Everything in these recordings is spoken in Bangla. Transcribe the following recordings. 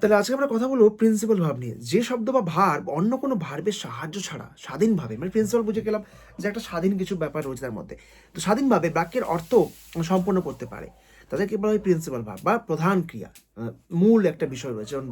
তাহলে আজকে আমরা কথা বলব প্রিন্সিপাল ভাব নিয়ে। যে শব্দ বা ভার্ব অন্য কোনো ভার্বের সাহায্য ছাড়া স্বাধীনভাবে মানে প্রিন্সিপাল বুঝে গেলাম যে একটা স্বাধীন কিছু ব্যাপার রয়েছে তার মধ্যে। তো স্বাধীনভাবে বাক্যের অর্থ সম্পন্ন করতে পারে। তাদেরকে বলা হয় প্রিন্সিপাল ভাব বা প্রধান ক্রিয়া। মূল একটা বিষয় রয়েছে। যেমন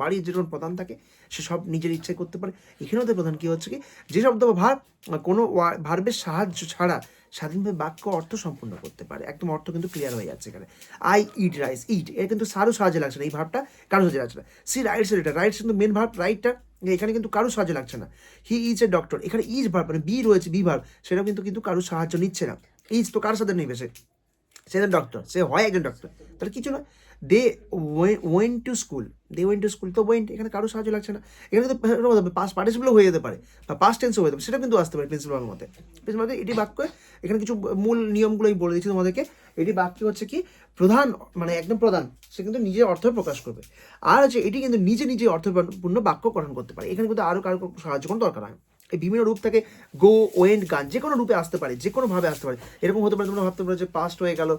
বাড়ির যেরকম প্রধান থাকে সে সব নিজের ইচ্ছায় করতে পারে। এখানেও তাদের প্রধান কি হচ্ছে কি? যে শব্দ বা আহ, কোনো ভার্বের সাহায্য ছাড়া স্বাধীনভাবে বাক্য অর্থ সম্পূর্ণ করতে পারে। একদম অর্থ কিন্তু ক্লিয়ার হয়ে যাচ্ছে এখানে। আই ইট রাইস ইট এর কিন্তু সারও সাহায্যে লাগছে না এই ভাবটা কারও সাহায্যে লাগছে না। সি রাইটস এটা রাইটস কিন্তু মেন ভাব রাইটটা এখানে কিন্তু কারও সাহায্য লাগছে না। হি ইজ এ ডক্টর এখানে ইজ ভাব মানে বি রয়েছে বি ভার্ব সেটাও কিন্তু কিন্তু কারও সাহায্য নিচ্ছে না। ইজ তো কারোর সাথে নেবে সে। সে একজন ডক্টর সে হয় একজন ডক্টর তাহলে কিছু না they went to school they went to school তো ওয়েন্ট এখানে কারও সাহায্য লাগছে না। এখানে তো পাস পার্টিসিপেলও হয়ে যেতে পারে, বা পাস টেন্সও হয়ে যেতে পারে সেটা কিন্তু আসতে পারে প্রিন্সিপালের মতে। প্রিন্সিপাল এটি বাক্য, এখানে কিছু মূল নিয়মগুলো আমি বলে দিচ্ছি তোমাদেরকে। এটি বাক্য হচ্ছে কি, প্রধান মানে একদম প্রধান, সে কিন্তু নিজের অর্থ প্রকাশ করবে। আর হচ্ছে এটি কিন্তু নিজে নিজে অর্থপূর্ণ বাক্য গঠন করতে পারে। এখানে কিন্তু আরও কারও সাহায্য কোনো দরকার হয়। এই বিভিন্ন রূপ থেকে গো ওয়েন্ড গান, যে কোনো রূপে আসতে পারে, যে কোনোভাবে আসতে পারে। এরকম হতে পারে, তোমরা ভাবতে পারো যে পাস্ট হয়ে গেল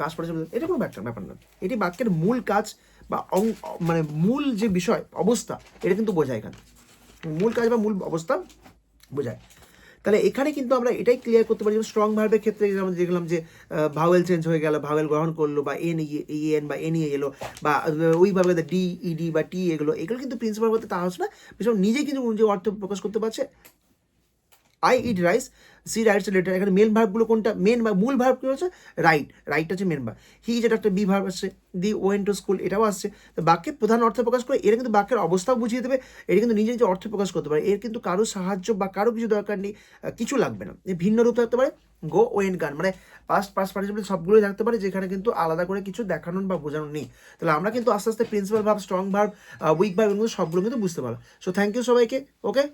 পাস্ট পড়েছে এটা কোনো ব্যাপার ব্যাপার না। এটি বাক্যের মূল কাজ বা মানে মূল যে বিষয়, অবস্থা, এটা কিন্তু বোঝায় এখানে। মূল কাজ বা মূল অবস্থা বোঝায়। তাহলে এখানে কিন্তু আমরা এটাই ক্লিয়ার করতে পারি যেমন স্ট্রং ভার্বের ক্ষেত্রে যেমন দেখলাম যে ভাওয়েল চেঞ্জ হয়ে গেল ভাওয়েল গ্রহণ করল বা এন এন বা এন এলো বা ওইভাবে ডি ইডি বা টি এগুলো এগুলো কিন্তু প্রিন্সিপাল বলতে তা হচ্ছে না। বিষয় নিজে কিন্তু অর্থ প্রকাশ করতে পারছে। I eat rice see writes letter এখানে মেন ভার্বগুলো কোনটা? মেন বা মূল ভার্ব কি হচ্ছে? রাইট রাইট হচ্ছে মেন ভার্ব হি যেটা একটা বি ভার্ব আসছে দি ওয়েন টু স্কুল এটাও আসছে। তো বাক্যের প্রধান অর্থ প্রকাশ করে, এরা কিন্তু বাক্যের অবস্থাও বুঝিয়ে দেবে এটা কিন্তু নিজে নিজে অর্থ প্রকাশ করতে পারে। এর কিন্তু কারও সাহায্য বা কারও কিছু দরকার নেই কিছু লাগবে না। ভিন্ন রূপ থাকতে পারে গো ওয়েন গান মানে পাস্ট পাস্ট পার্টিসিপেল সবগুলোই থাকতে পারে, যেখানে কিন্তু আলাদা করে কিছু দেখানোর বা বোঝানোর নেই। তাহলে আমরা কিন্তু আস্তে আস্তে প্রিন্সিপাল ভাব স্ট্রং ভাব উইক ভাব এগুলো সবগুলো কিন্তু বুঝতে পারব। সো থ্যাংক ইউ সবাইকে ওকে